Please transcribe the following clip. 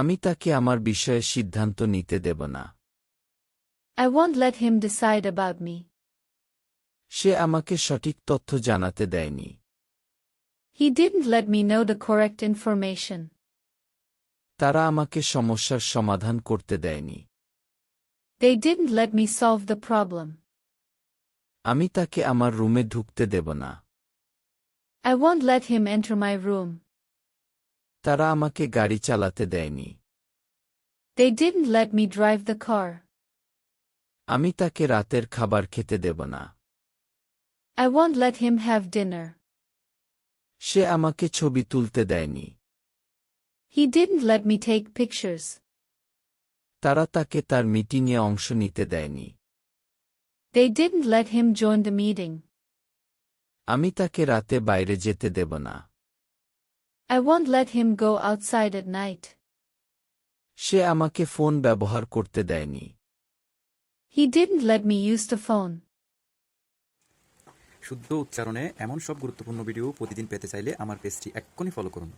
আমি তাকে আমার বিষয়ে সিদ্ধান্ত নিতে দেব না I won't let him decide about me. সে আমাকে সঠিক তথ্য জানাতে দেয়নি He didn't let me know the correct information. তারা আমাকে সমস্যার সমাধান করতে দেয়নি They didn't let me solve the problem. আমি তাকে আমার রুমে ঢুকতে দেব না I won't let him enter my room. তারা আমাকে গাড়ি চালাতে দেয়নি They didn't let me drive the car. আমি তাকে রাতের খাবার খেতে দেব না I won't let him have dinner. সে আমাকে ছবি তুলতে দেয়নি He didn't let me take pictures. তারা তাকে তার মিটিংয়ে অংশ নিতে দেয়নি They didn't let him join the meeting. আমি তাকে রাতে বাইরে যেতে দেব না I won't let him go outside at night. সে আমাকে ফোন ব্যবহার করতে দেয়নি He didn't let me use the phone. শুদ্ধ উচ্চারণে এমন সব গুরুত্বপূর্ণ ভিডিও প্রতিদিন পেতে চাইলে আমার পেজটি এক্ষুনি ফলো করুন